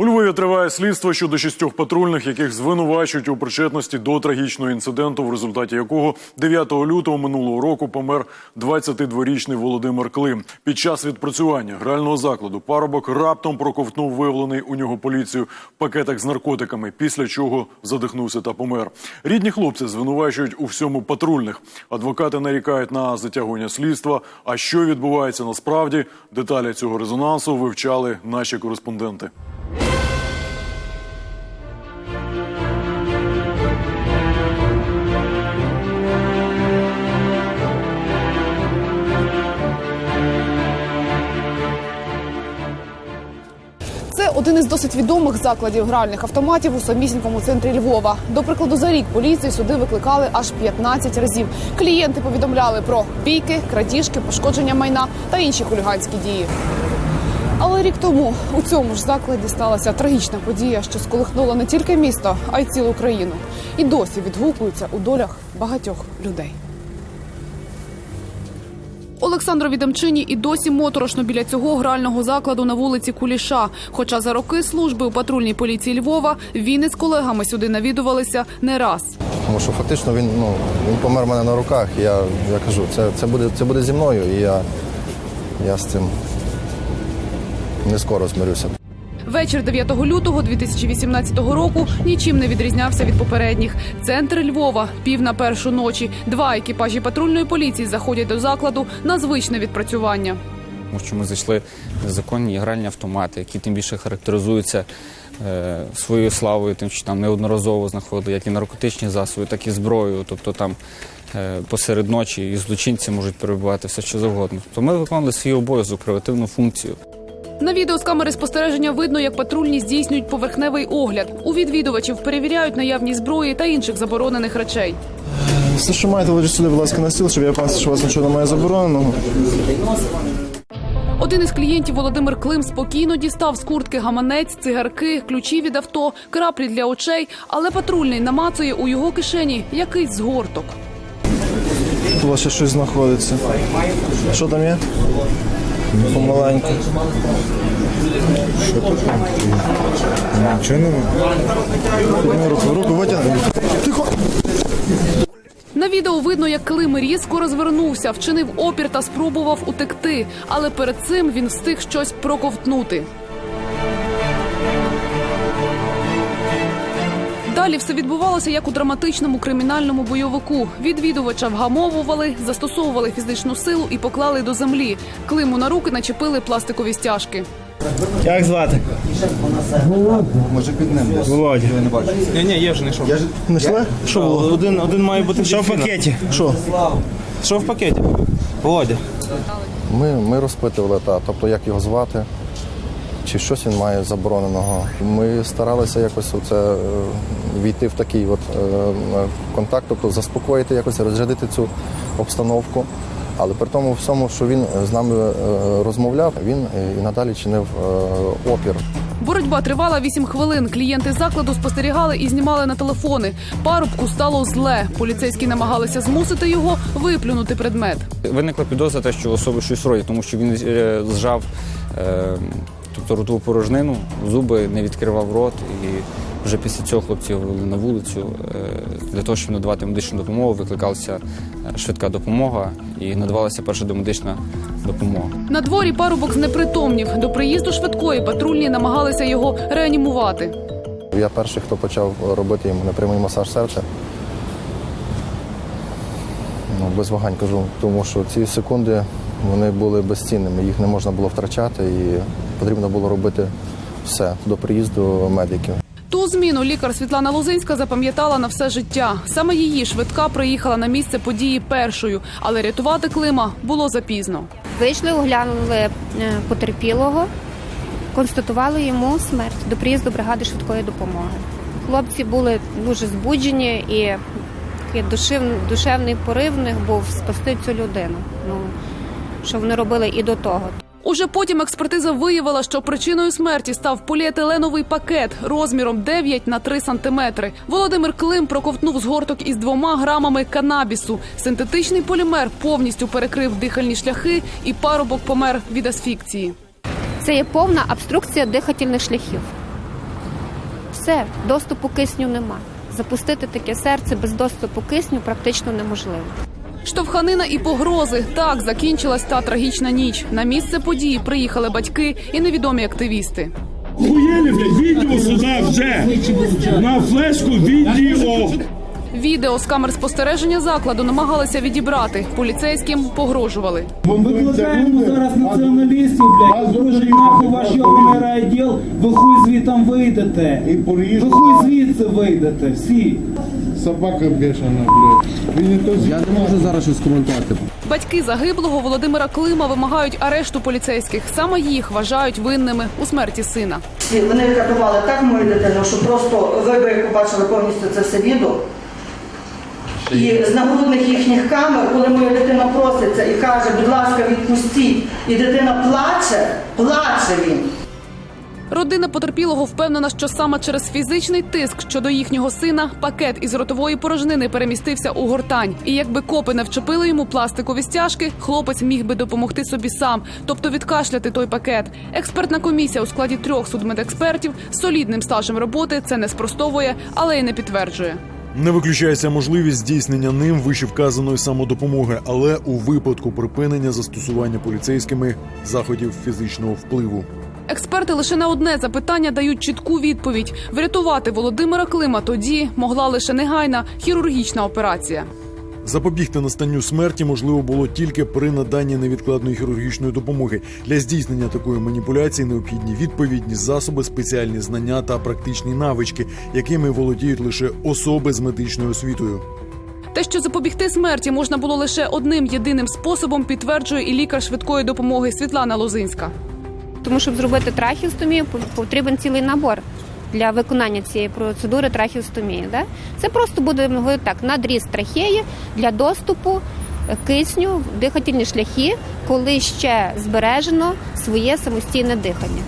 У Львові триває слідство щодо шістьох патрульних, яких звинувачують у причетності до трагічного інциденту, в результаті якого 9 лютого минулого року помер 22-річний Володимир Клим. Під час відпрацювання грального закладу парубок раптом проковтнув виявлений у нього поліцію пакетик з наркотиками, після чого задихнувся та помер. Рідні хлопці звинувачують у всьому патрульних. Адвокати нарікають на затягування слідства. А що відбувається насправді? Деталі цього резонансу вивчали наші кореспонденти. Із досить відомих закладів гральних автоматів у самісінькому центрі Львова. До прикладу, за рік поліції сюди викликали аж 15 разів. Клієнти повідомляли про бійки, крадіжки, пошкодження майна та інші хуліганські дії. Але рік тому у цьому ж закладі сталася трагічна подія, що сколихнула не тільки місто, а й цілу країну. І досі відгукується у долях багатьох людей. Олександрові Демчині і досі моторошно біля цього грального закладу на вулиці Куліша. Хоча за роки служби у патрульній поліції Львова він із колегами сюди навідувалися не раз. Тому що фактично він, ну, він помер мене на руках. Я, я кажу, це, це, буде, це буде зі мною, і я, я з цим не скоро змирюся. Вечір 9 лютого 2018 року нічим не відрізнявся від попередніх. Центр Львова, пів на першу ночі. Два екіпажі патрульної поліції заходять до закладу на звичне відпрацювання. Тому що ми зайшли незаконні гральні автомати, які тим більше характеризуються е, своєю славою, тим, що там неодноразово знаходили як і наркотичні засоби, так і зброю. Тобто там е, посеред ночі і злочинці можуть перебувати все що завгодно. Тобто ми виконували свій обов'язок, превентивну функцію. На відео з камери спостереження видно, як патрульні здійснюють поверхневий огляд. У відвідувачів перевіряють наявність зброї та інших заборонених речей. Все, що маєте, ложіть сюди, будь ласка, на стіл, щоб я бачив, що у вас нічого немає забороненого. Один із клієнтів Володимир Клим спокійно дістав з куртки гаманець, цигарки, ключі від авто, краплі для очей, але патрульний намацує у його кишені якийсь згорток. Тут у вас ще щось знаходиться. Що там є? Помаленьку. Нічого немає. Руку, руку витягни. Тихо! На відео видно, як Клим різко розвернувся, вчинив опір та спробував утекти. Але перед цим він встиг щось проковтнути. Далі все відбувалося як у драматичному кримінальному бойовику. Відвідувача вгамовували, застосовували фізичну силу і поклали до землі. Климу на руки начепили пластикові стяжки. Як звати? Може піднемо. Володя. Ні, ні, я вже не йшов. Знайшли? Що було? Один, один має бути. Що в пакеті? Що? Що в пакеті? Володя. Ми, ми розпитували, та, тобто як його звати, чи щось він має забороненого. Ми старалися якось оце, е, війти в такий от, е, контакт, тобто заспокоїти, якось розрядити цю обстановку. Але при тому всьому, що він з нами е, розмовляв, він і надалі чинив опір. Боротьба тривала 8 хвилин. Клієнти закладу спостерігали і знімали на телефони. Парубку стало зле. Поліцейські намагалися змусити його виплюнути предмет. Виникла підозра те, що особи щось роють, тому що він зжав е, тобто ротову порожнину, зуби не відкривав рот. І вже після цього хлопці вивели на вулицю е, для того, щоб надавати медичну допомогу, викликалася е, швидка допомога і надавалася перша домедична допомога. На дворі парубок знепритомнів. До приїзду швидкої патрульні намагалися його реанімувати. Я перший, хто почав робити йому непрямий масаж серця. Ну, без вагань кажу, тому що ці секунди вони були безцінними, їх не можна було втрачати і потрібно було робити все до приїзду медиків. Ту зміну лікар Світлана Лозинська запам'ятала на все життя. Саме її швидка приїхала на місце події першою, але рятувати Клима було запізно. Вийшли, оглянули е, потерпілого, констатували йому смерть до приїзду бригади швидкої допомоги. Хлопці були дуже збуджені і такий душевний порив в них був спасти цю людину. Ну, що вони робили і до того. Уже потім експертиза виявила, що причиною смерті став поліетиленовий пакет розміром 9 на 3 сантиметри. Володимир Клим проковтнув згорток із двома грамами канабісу. Синтетичний полімер повністю перекрив дихальні шляхи, і парубок помер від асфікції. Це є повна обструкція дихательних шляхів. Все, доступу кисню нема. Запустити таке серце без доступу кисню практично неможливо. Штовханина і погрози. Так закінчилась та трагічна ніч. На місце події приїхали батьки і невідомі активісти. Хуєлі, блядь, відео сюди вже. На флешку відео. Відео з камер спостереження закладу намагалися відібрати. Поліцейським погрожували. Викликаємо зараз націоналістів, блядь, дуже нахуй ваш йобаний райділ, ви хуй звітом вийдете. Ви хуй звідси вийдете, всі. Собака бешена, блядь. Він не то Я не можу зараз щось коментувати. Батьки загиблого Володимира Клима вимагають арешту поліцейських. Саме їх вважають винними у смерті сина. Вони катували так мою дитину, що просто ви би побачили повністю це все відео. І з нагрудних їхніх камер, коли моя дитина проситься і каже, будь ласка, відпустіть, і дитина плаче, плаче він. Родина потерпілого впевнена, що саме через фізичний тиск щодо їхнього сина пакет із ротової порожнини перемістився у гортань. І якби копи не вчепили йому пластикові стяжки, хлопець міг би допомогти собі сам, тобто відкашляти той пакет. Експертна комісія у складі трьох судмедекспертів солідним стажем роботи це не спростовує, але й не підтверджує. Не виключається можливість здійснення ним вищевказаної самодопомоги, але у випадку припинення застосування поліцейськими заходів фізичного впливу. Експерти лише на одне запитання дають чітку відповідь: врятувати Володимира Клима тоді могла лише негайна хірургічна операція. Запобігти настанню смерті можливо було тільки при наданні невідкладної хірургічної допомоги. Для здійснення такої маніпуляції необхідні відповідні засоби, спеціальні знання та практичні навички, якими володіють лише особи з медичною освітою. Те, що запобігти смерті можна було лише одним єдиним способом, підтверджує і лікар швидкої допомоги Світлана Лозинська. Тому щоб зробити трахіостомію, потрібен цілий набор для виконання цієї процедури трахіостомії. Да? Це просто буде говорити так, надріз трахеї для доступу е, кисню в дихательні шляхи, коли ще збережено своє самостійне дихання.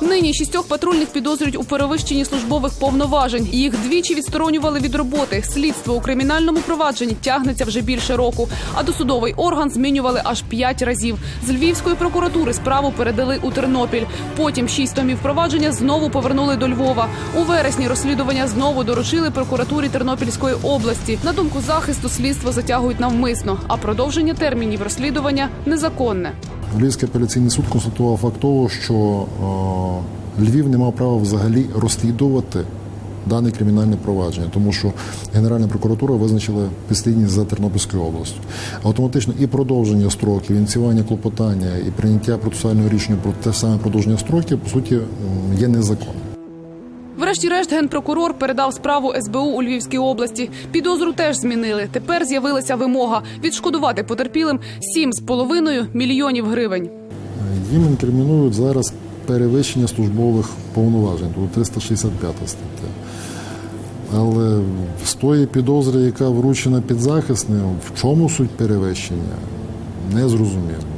Нині шістьох патрульних підозрюють у перевищенні службових повноважень. Їх двічі відсторонювали від роботи. Слідство у кримінальному провадженні тягнеться вже більше року. А досудовий орган змінювали аж п'ять разів. З Львівської прокуратури справу передали у Тернопіль. Потім шість томів провадження знову повернули до Львова. У вересні розслідування знову доручили прокуратурі Тернопільської області. На думку захисту, слідство затягують навмисно, а продовження термінів розслідування незаконне. Львівський апеляційний суд констатував факт того, що е, Львів не мав права взагалі розслідувати дане кримінальне провадження, тому що Генеральна прокуратура визначила підслідність за Тернопільською областю. Автоматично і продовження строків, ініціювання клопотання, і прийняття процесуального рішення про те саме продовження строків, по суті, є незаконним. Врешті-решт генпрокурор передав справу СБУ у Львівській області. Підозру теж змінили. Тепер з'явилася вимога відшкодувати потерпілим 7,5 мільйонів гривень. Їм інкримінують зараз перевищення службових повноважень, тобто 365 стаття. Але з тої підозри, яка вручена підзахисним, в чому суть перевищення, не зрозуміло.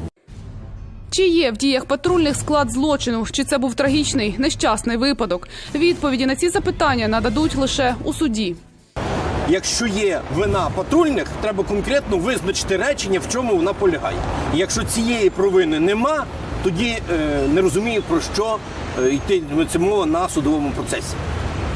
Чи є в діях патрульних склад злочину? Чи це був трагічний нещасний випадок? Відповіді на ці запитання нададуть лише у суді. Якщо є вина патрульних, треба конкретно визначити речення, в чому вона полягає. Якщо цієї провини нема, тоді е, не розумію про що е, мова на судовому процесі.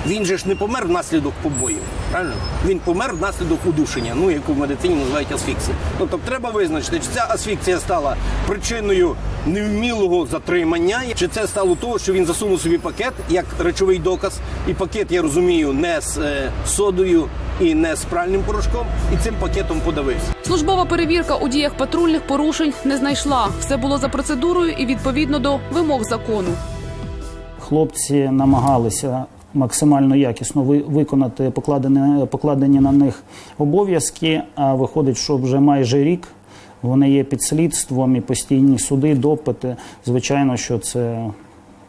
Він же ж не помер внаслідок побоїв, правильно? Він помер внаслідок удушення, ну яку в медицині називають асфіксія. Ну тобто треба визначити, чи ця асфіксія стала причиною невмілого затримання, чи це стало того, що він засунув собі пакет як речовий доказ, і пакет, я розумію, не з е, содою і не з пральним порошком, і цим пакетом подавився. Службова перевірка у діях патрульних порушень не знайшла. Все було за процедурою і відповідно до вимог закону. Хлопці намагалися максимально якісно виконати покладені, покладені на них обов'язки, а виходить, що вже майже рік вони є під слідством і постійні суди, допити. Звичайно, що це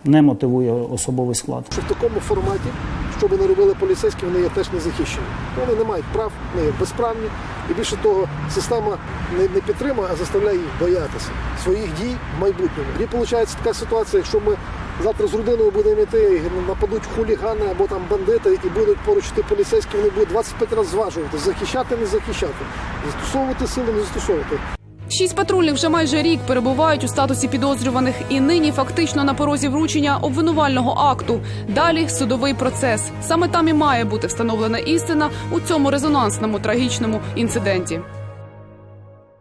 не мотивує особовий склад. що в такому форматі, що би не робили поліцейські, вони є теж не захищені. Вони не мають прав, вони є безправні. І більше того, система не, не підтримує, а заставляє їх боятися своїх дій в майбутньому. І виходить така ситуація, якщо ми завтра з родиною будемо йти, нападуть хулігани або там бандити і будуть поруч йти поліцейські, вони будуть 25 разів зважувати, захищати, не захищати, застосовувати сили, не застосовувати. Шість патрульних вже майже рік перебувають у статусі підозрюваних і нині фактично на порозі вручення обвинувального акту. Далі судовий процес. Саме там і має бути встановлена істина у цьому резонансному трагічному інциденті.